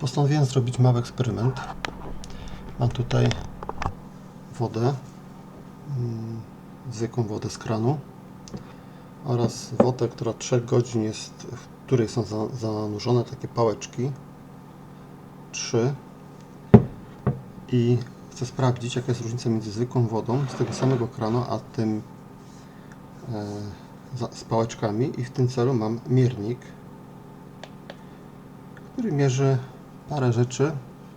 Postanowiłem zrobić mały eksperyment. Mam tutaj wodę, mm, zwykłą wodę z kranu oraz wodę, która 3 godzin jest, w której są za- zanurzone takie pałeczki. 3 i chcę sprawdzić jaka jest różnica między zwykłą wodą z tego samego kranu, a tym e, z pałeczkami i w tym celu mam miernik, który mierzy parę rzeczy.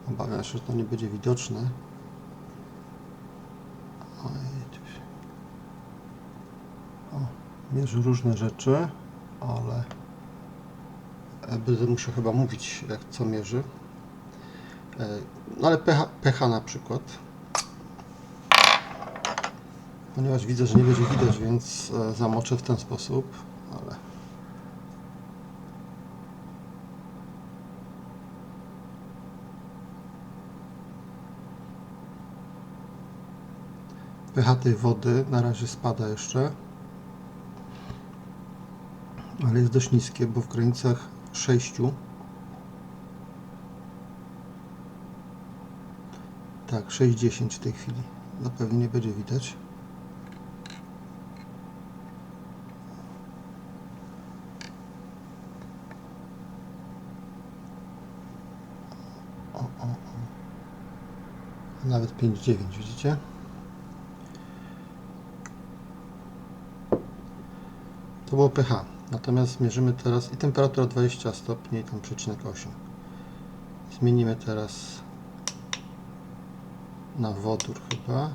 Obawiam się, że to nie będzie widoczne. O, mierzy różne rzeczy, ale będę musiał chyba mówić, jak co mierzy. E, No ale pH, pH na przykład. Ponieważ widzę, że nie będzie widać, więc e, zamoczę w ten sposób, ale pH tej wody na razie spada jeszcze, ale jest dość niskie, bo w granicach 6. Tak, 6,10 w tej chwili. Na pewno nie będzie widać. O, o, o. Nawet 5,9 widzicie? To było pH. Natomiast mierzymy teraz i temperatura 20 stopni i tam przecinek 8. Zmienimy teraz na wodór chyba.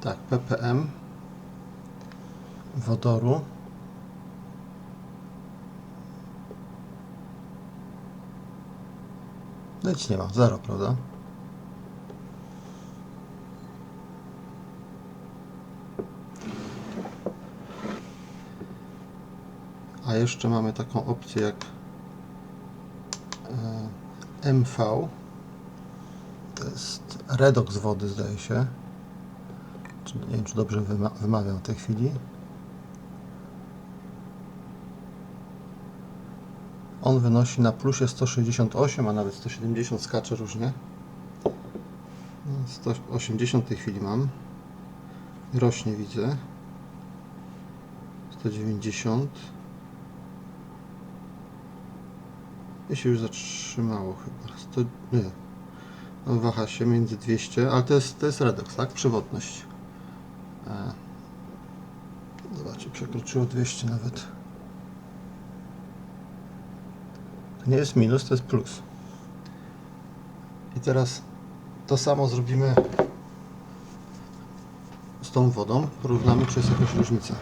Tak, ppm wodoru. No nic nie ma, zero, prawda? A jeszcze mamy taką opcję jak e, MV. To jest redoks wody, zdaje się. Nie wiem, czy dobrze wyma wymawiam w tej chwili. On wynosi na plusie 168, a nawet 170 skacze różnie. No, 180 w tej chwili mam. Rośnie widzę. 190. I się już zatrzymało chyba. 100, nie. No, waha się między 200, ale to jest, to jest redoks, tak? Przewodność. E. Zobaczcie, przekroczyło 200 nawet. To nie jest minus, to jest plus. I teraz to samo zrobimy z tą wodą. Porównamy, czy jest jakaś różnica.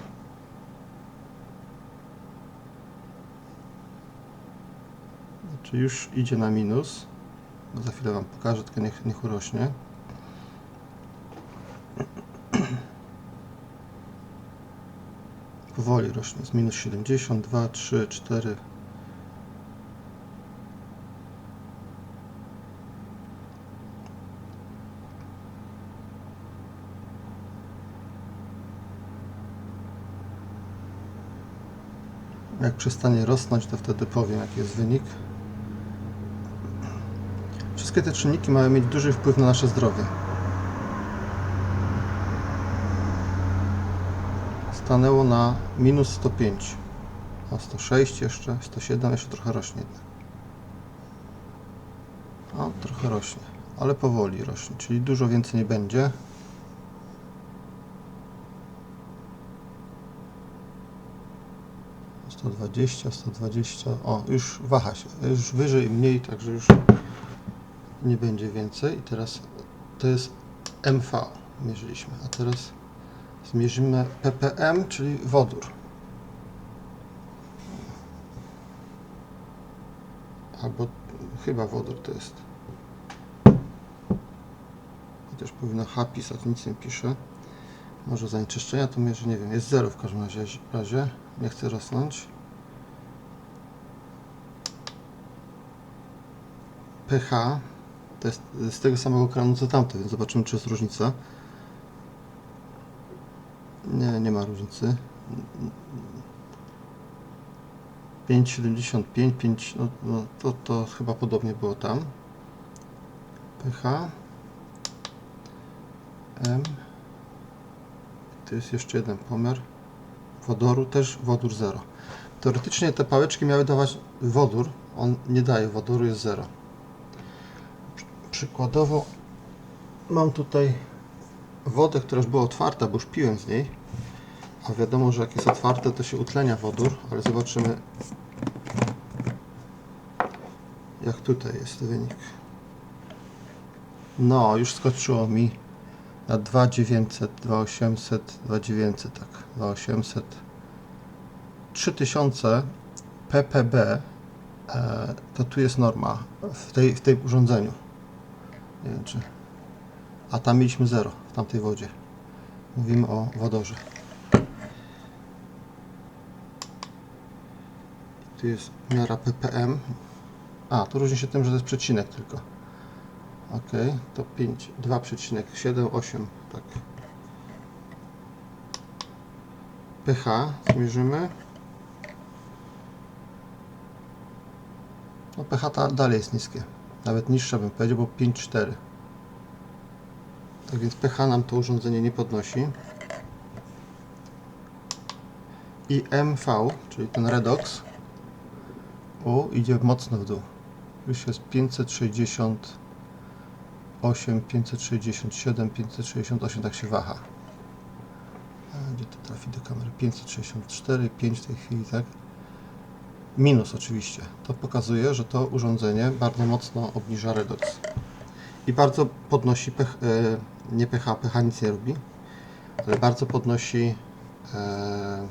Czy już idzie na minus? No za chwilę Wam pokażę, tylko niech, niech urośnie. Powoli rośnie. Z minus 72, 3, 4. Jak przestanie rosnąć, to wtedy powiem, jaki jest wynik. Wszystkie te czynniki mają mieć duży wpływ na nasze zdrowie. Stanęło na minus 105. A 106 jeszcze, 107 jeszcze trochę rośnie. O, trochę rośnie, ale powoli rośnie, czyli dużo więcej nie będzie. Sto dwadzieścia, sto dwadzieścia. O, już waha się. Już wyżej mniej, także już nie będzie więcej. I teraz to jest MV mierzyliśmy, a teraz zmierzymy ppm, czyli wodór. Albo chyba wodór to jest. Chociaż powinno H pisać, nic nie pisze. Może zanieczyszczenia to mierzy, nie wiem, jest zero w każdym razie. razie. Nie chcę rosnąć. pH to jest z tego samego kranu co tamto, więc zobaczymy czy jest różnica. Nie, nie ma różnicy. 5,75, 5, no, no to, to chyba podobnie było tam. pH. M. To jest jeszcze jeden pomiar. Wodoru też wodór 0. Teoretycznie te pałeczki miały dawać wodór. On nie daje wodoru, jest 0. Przykładowo mam tutaj wodę, która już była otwarta, bo już piłem z niej. A wiadomo, że jak jest otwarte, to się utlenia wodór, ale zobaczymy jak tutaj jest wynik. No, już skoczyło mi na 2900, 2800, 2900, tak, 2800. 3000 ppb e, to tu jest norma w tej, w tej urządzeniu. Nie wiem czy. A tam mieliśmy 0 w tamtej wodzie. Mówimy o wodorze. Tu jest miara ppm. A, tu różni się tym, że to jest przecinek tylko. Ok, to 5, 2,78, tak. pH zmierzymy. No pH ta dalej jest niskie. Nawet niższe bym powiedział, bo 5,4. Tak więc pH nam to urządzenie nie podnosi. I MV, czyli ten redox, u, idzie mocno w dół. Już jest 568, 567, 568, tak się waha. A, Gdzie to trafi do kamery? 564, 5 w tej chwili, tak? Minus oczywiście. To pokazuje, że to urządzenie bardzo mocno obniża redox. I bardzo podnosi, pH, e, nie pH, pH nic nie robi, ale bardzo podnosi e,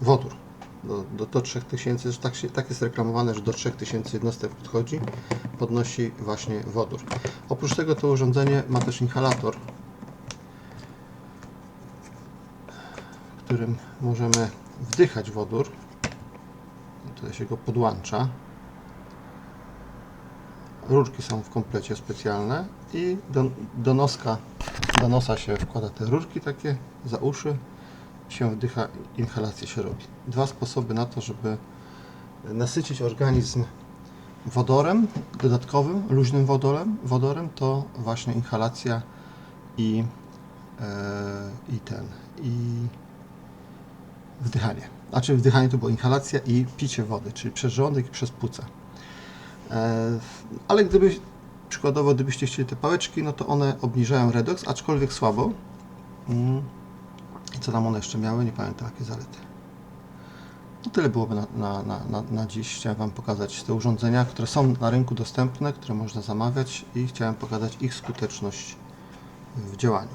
wodór do, do, do 3000, że tak, się, tak jest reklamowane, że do 3000 jednostek podchodzi, podnosi właśnie wodór. Oprócz tego to urządzenie ma też inhalator, którym możemy wdychać wodór. Tutaj się go podłącza. Rurki są w komplecie specjalne i do, do noska, do nosa się wkłada te rurki takie za uszy się wdycha, inhalację się robi. Dwa sposoby na to, żeby nasycić organizm wodorem dodatkowym, luźnym wodorem, wodorem to właśnie inhalacja i, e, i ten, i wdychanie. Znaczy wdychanie to było inhalacja i picie wody, czyli przez żołądek i przez płuca. E, ale gdyby, przykładowo, gdybyście chcieli te pałeczki, no to one obniżają redoks, aczkolwiek słabo. Tam one jeszcze miały? Nie pamiętam jakie zalety. No tyle byłoby na, na, na, na, na dziś. Chciałem Wam pokazać te urządzenia, które są na rynku dostępne, które można zamawiać i chciałem pokazać ich skuteczność w działaniu.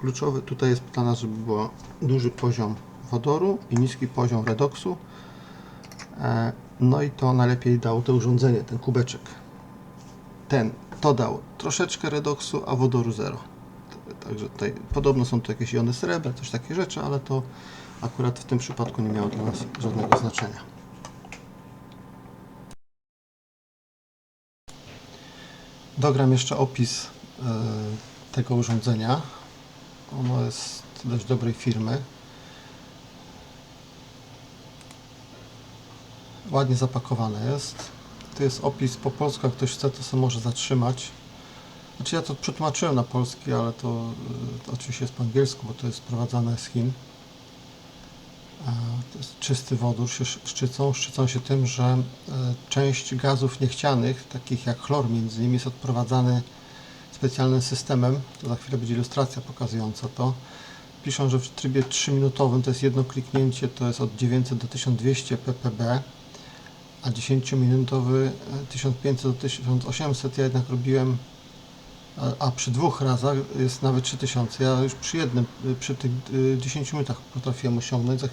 Kluczowy tutaj jest dla nas, żeby był duży poziom wodoru i niski poziom redoksu. E, No i to najlepiej dało to urządzenie, ten kubeczek. Ten, to dał troszeczkę redoksu, a wodoru zero. Także tutaj podobno są to jakieś jony srebra, coś takie rzeczy, ale to akurat w tym przypadku nie miało dla nas żadnego znaczenia. Dogram jeszcze opis e, tego urządzenia. Ono jest dość dobrej firmy. Ładnie zapakowane jest. Tu jest opis po polsku, jak ktoś chce, to sobie może zatrzymać. Znaczy ja to przetłumaczyłem na polski, ale to, to oczywiście jest po angielsku, bo to jest sprowadzane z Chin. A, To jest czysty wodór, się sz- szczycą. Szczycą się tym, że e, część gazów niechcianych, takich jak chlor między innymi, jest odprowadzany specjalnym systemem. To za chwilę będzie ilustracja pokazująca to. Piszą, że w trybie 3-minutowym to jest jedno kliknięcie, to jest od 900 do 1200 ppb, a 10-minutowy e, 1500 do 1800. Ja jednak robiłem a, przy dwóch razach jest nawet 3000. Ja już przy jednym, y, przy tych y, 10 minutach potrafiłem osiągnąć y,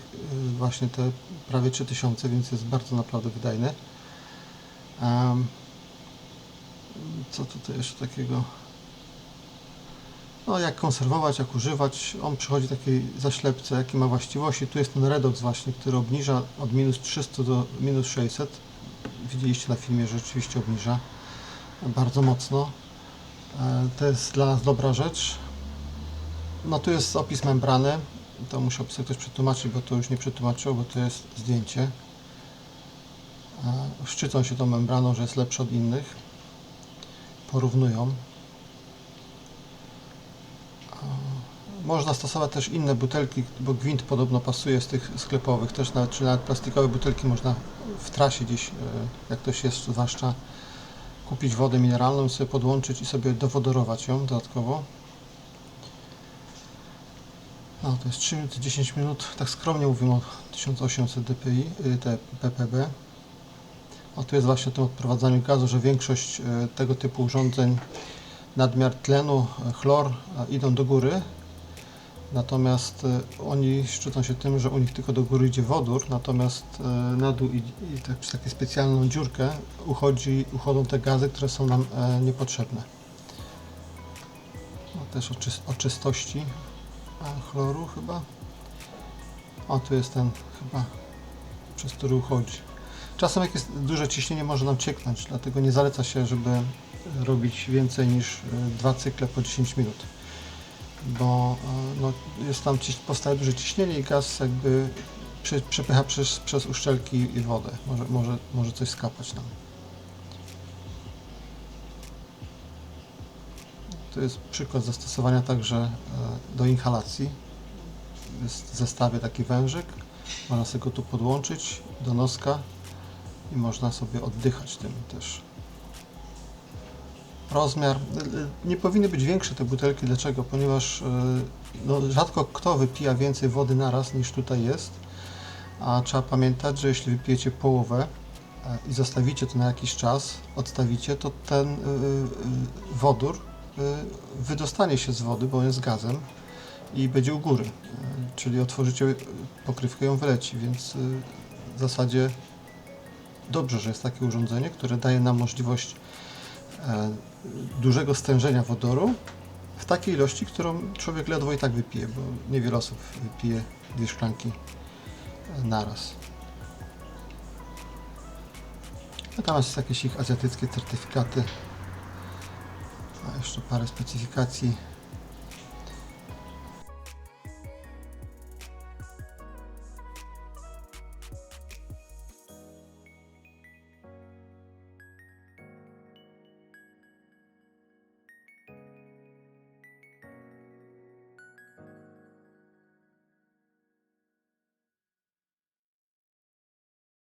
właśnie te prawie 3000, więc jest bardzo naprawdę wydajny. Co tutaj jeszcze takiego? No, jak konserwować, jak używać. On przychodzi takiej zaślepce, jakie ma właściwości. Tu jest ten redox właśnie, który obniża od minus 300 do minus 600. Widzieliście na filmie, że rzeczywiście obniża bardzo mocno. E, To jest dla nas dobra rzecz. No tu jest opis membrany. To musiał sobie ktoś przetłumaczyć, bo to już nie przetłumaczyło, bo to jest zdjęcie. E, Szczycą się tą membraną, że jest lepszy od innych. Porównują. E, Można stosować też inne butelki, bo gwint podobno pasuje z tych sklepowych. Też nawet, czy nawet plastikowe butelki można w trasie gdzieś, jak ktoś jest zwłaszcza, kupić wodę mineralną sobie podłączyć i sobie dowodorować ją dodatkowo. No to jest 3 minuty 10 minut, tak skromnie mówimy o 1800 dpi, y, te ppb. A tu jest właśnie o tym odprowadzaniu gazu, że większość y, tego typu urządzeń nadmiar tlenu, chlor idą do góry. Natomiast y, oni szczycą się tym, że u nich tylko do góry idzie wodór, natomiast y, na dół i, i tak, przez taką specjalną dziurkę uchodzi, uchodzą te gazy, które są nam e, niepotrzebne. No, też o, czyst, o czystości chloru chyba. O, tu jest ten chyba, przez który uchodzi. Czasem jak jest duże ciśnienie może nam cieknąć, dlatego nie zaleca się, żeby robić więcej niż dwa cykle po 10 minut. Bo y, no, jest tam powstaje duże ciśnienie i gaz jakby przy, przepycha przez, przez uszczelki i wodę. Może, może, może coś skapać nam. To jest przykład zastosowania także e, do inhalacji. Jest w zestawie taki wężyk. Można sobie go tu podłączyć do noska i można sobie oddychać tym też. Rozmiar. y, Nie powinny być większe te butelki. Dlaczego? Ponieważ y, no, rzadko kto wypija więcej wody naraz niż tutaj jest. A trzeba pamiętać, że jeśli wypijecie połowę e, i zostawicie to na jakiś czas, odstawicie, to ten y, wodór wydostanie się z wody, bo on jest gazem i będzie u góry. Y, Czyli otworzycie pokrywkę ją wyleci, więc w zasadzie dobrze, że jest takie urządzenie, które daje nam możliwość e, dużego stężenia wodoru w takiej ilości, którą człowiek ledwo i tak wypije, bo niewiele osób wypije dwie szklanki e, naraz. Jest jakieś ich azjatyckie certyfikaty. A jeszcze parę specyfikacji